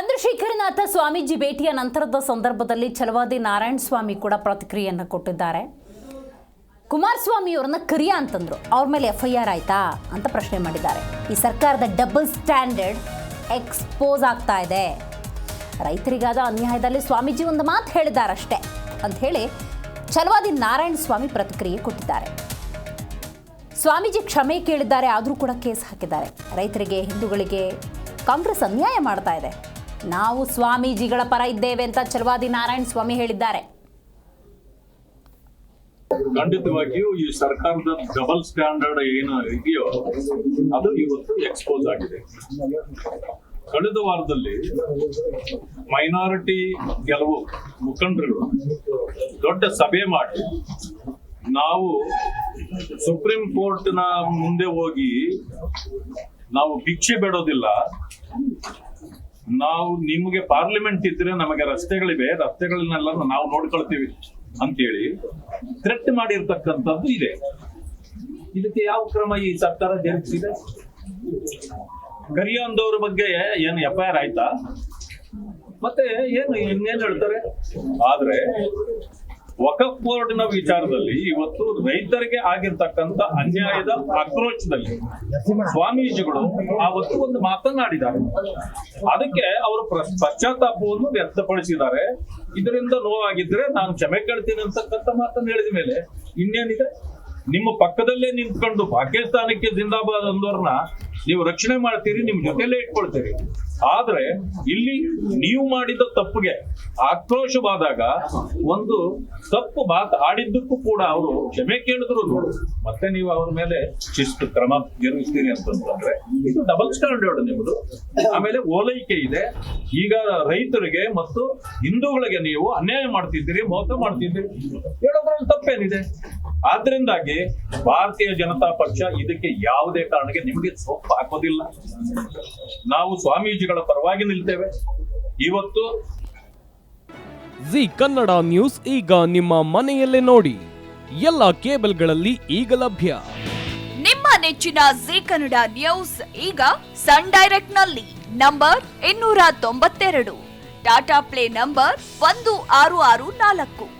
ಚಂದ್ರಶೇಖರನಾಥ ಸ್ವಾಮೀಜಿ ಭೇಟಿಯ ನಂತರದ ಸಂದರ್ಭದಲ್ಲಿ ಛಲವಾದಿ ನಾರಾಯಣ ಸ್ವಾಮಿ ಕೂಡ ಪ್ರತಿಕ್ರಿಯೆಯನ್ನು ಕೊಟ್ಟಿದ್ದಾರೆ. ಕುಮಾರಸ್ವಾಮಿ ಅವರನ್ನ ಕರಿಯ ಅಂತಂದ್ರು. ಅವ್ರ ಮೇಲೆ ಎಫ್ ಐ ಆರ್ ಆಯ್ತಾ ಅಂತ ಪ್ರಶ್ನೆ ಮಾಡಿದ್ದಾರೆ. ಈ ಸರ್ಕಾರದ ಡಬಲ್ ಸ್ಟ್ಯಾಂಡರ್ಡ್ ಎಕ್ಸ್ಪೋಸ್ ಆಗ್ತಾ ಇದೆ. ರೈತರಿಗಾದ ಅನ್ಯಾಯದಲ್ಲಿ ಸ್ವಾಮೀಜಿ ಒಂದು ಮಾತು ಹೇಳಿದಾರಷ್ಟೇ ಅಂತ ಹೇಳಿ ಛಲವಾದಿ ನಾರಾಯಣ ಸ್ವಾಮಿ ಪ್ರತಿಕ್ರಿಯೆ ಕೊಟ್ಟಿದ್ದಾರೆ. ಸ್ವಾಮೀಜಿ ಕ್ಷಮೆ ಕೇಳಿದ್ದಾರೆ, ಆದರೂ ಕೂಡ ಕೇಸ್ ಹಾಕಿದ್ದಾರೆ. ರೈತರಿಗೆ, ಹಿಂದೂಗಳಿಗೆ ಕಾಂಗ್ರೆಸ್ ಅನ್ಯಾಯ ಮಾಡ್ತಾ ಇದೆ. ನಾವು ಸ್ವಾಮೀಜಿಗಳ ಪರ ಇದ್ದೇವೆ ಅಂತ ಚಲವಾದಿ ನಾರಾಯಣ ಸ್ವಾಮಿ ಹೇಳಿದ್ದಾರೆ. ಖಂಡಿತವಾಗಿಯೂ ಈ ಸರ್ಕಾರದ ಡಬಲ್ ಸ್ಟ್ಯಾಂಡರ್ಡ್ ಏನು ಇದೆಯೋ, ಅದು ಇವತ್ತು ಎಕ್ಸ್ಪೋಸ್ ಆಗಿದೆ. ಕಳೆದ ವಾರದಲ್ಲಿ ಮೈನಾರಿಟಿ ಕೆಲವು ಮುಖಂಡರು ದೊಡ್ಡ ಸಭೆ ಮಾಡಿ ನಾವು ಸುಪ್ರೀಂ ಕೋರ್ಟ್ನ ಮುಂದೆ ಹೋಗಿ ನಾವು ಭಿಕ್ಷೆ ಬೇಡೋದಿಲ್ಲ ನಾವು ನಿಮಗೆ ಪಾರ್ಲಿಮೆಂಟ್ ಇದ್ರೆ ನಮಗೆ ರಸ್ತೆಗಳಿವೆ ರಸ್ತೆಗಳನ್ನೆಲ್ಲ ನಾವು ನೋಡ್ಕೊಳ್ತೀವಿ ಅಂತೇಳಿ ಥ್ರೆಟ್ ಮಾಡಿರ್ತಕ್ಕಂಥದ್ದು ಇದೆ. ಇದಕ್ಕೆ ಯಾವ ಕ್ರಮ ಈ ಸರ್ಕಾರ ಜರುಗಿಸಿದೆ? ಕರಿಯೋಂದವ್ರ ಬಗ್ಗೆ ಏನು ಎಫ್ ಐ ಆರ್ ಆಯ್ತಾ? ಮತ್ತೆ ಏನು ಇನ್ನೇನ್ ಹೇಳ್ತಾರೆ? ಆದ್ರೆ ವಕಫ್ ಬೋರ್ಡ್ನ ವಿಚಾರದಲ್ಲಿ ಇವತ್ತು ರೈತರಿಗೆ ಆಗಿರ್ತಕ್ಕಂಥ ಅನ್ಯಾಯದ ಆಕ್ರೋಶದಲ್ಲಿ ಸ್ವಾಮೀಜಿಗಳು ಆವತ್ತು ಒಂದು ಮಾತನಾಡಿದ್ದಾರೆ. ಅದಕ್ಕೆ ಅವರು ಪಶ್ಚಾತ್ತಾಪವನ್ನು ವ್ಯಕ್ತಪಡಿಸಿದ್ದಾರೆ. ಇದರಿಂದ ನೋವಾಗಿದ್ರೆ ನಾನು ಕ್ಷಮೆ ಕೇಳ್ತೀನಿ ಅಂತಕ್ಕಂಥ ಮಾತನ್ನು ಹೇಳಿದ ಮೇಲೆ ಇನ್ನೇನಿದೆ? ನಿಮ್ಮ ಪಕ್ಕದಲ್ಲೇ ನಿಂತ್ಕೊಂಡು ಪಾಕಿಸ್ತಾನಕ್ಕೆ ಜಿಂದಾಬಾದ್ ಅಂದವ್ರನ್ನ ನೀವು ರಕ್ಷಣೆ ಮಾಡ್ತೀರಿ ನಿಮ್ ಜೊತೆಲೇ ಇಟ್ಕೊಳ್ತೀರಿ. ಆದ್ರೆ ಇಲ್ಲಿ ನೀವು ಮಾಡಿದ ತಪ್ಪಿಗೆ ಆಕ್ರೋಶವಾದಾಗ ಒಂದು ತಪ್ಪು ಮಾತು ಆಡಿದ್ದಕ್ಕೂ ಕೂಡ ಅವರು ಕ್ಷಮೆ ಕೇಳಿದ್ರು ಮತ್ತೆ ನೀವು ಅವ್ರ ಮೇಲೆ ಶಿಸ್ತು ಕ್ರಮ ಜರುಗಿಸ್ತೀರಿ ಅಂತಂದ್ರೆ ಇದು ಡಬಲ್ ಸ್ಟ್ಯಾಂಡರ್ಡ್ ನಿಮ್ಮದು ಆಮೇಲೆ ಓಲೈಕೆ ಇದೆ. ಈಗ ರೈತರಿಗೆ ಮತ್ತು ಹಿಂದೂಗಳಿಗೆ ನೀವು ಅನ್ಯಾಯ ಮಾಡ್ತಿದ್ದೀರಿ, ಮೋಸ ಮಾಡ್ತಿದ್ದೀರಿ. ಹೇಳೋದ್ರಲ್ಲಿ ತಪ್ಪೇನಿದೆ? ಆದ್ರಿಂದಾಗಿ ಭಾರತೀಯ ಜನತಾ ಪಕ್ಷ ಇದಕ್ಕೆ ಯಾವುದೇ ಕಾರಣಕ್ಕೆ ನಿಮಗೆ ಸೊಪ್ಪು ಹಾಕೋದಿಲ್ಲ. ನಾವು ಸ್ವಾಮೀಜಿಗಳ ಪರವಾಗಿ ನಿಲ್ತೇವೆ. ಇವತ್ತು ಜಿ ಕನ್ನಡ ನ್ಯೂಸ್ ಈಗ ನಿಮ್ಮ ಮನೆಯಲ್ಲೇ ನೋಡಿ. ಎಲ್ಲ ಕೇಬಲ್ಗಳಲ್ಲಿ ಈಗ ಲಭ್ಯ. ನಿಮ್ಮ ನೆಚ್ಚಿನ ಜಿ ಕನ್ನಡ ನ್ಯೂಸ್ ಈಗ ಸನ್ ಡೈರೆಕ್ಟ್ನಲ್ಲಿ ನಂಬರ್ ಇನ್ನೂರ ತೊಂಬತ್ತೆರಡು. ಟಾಟಾ ಪ್ಲೇ ನಂಬರ್ ಒಂದು ಆರು ಆರು ನಾಲ್ಕು.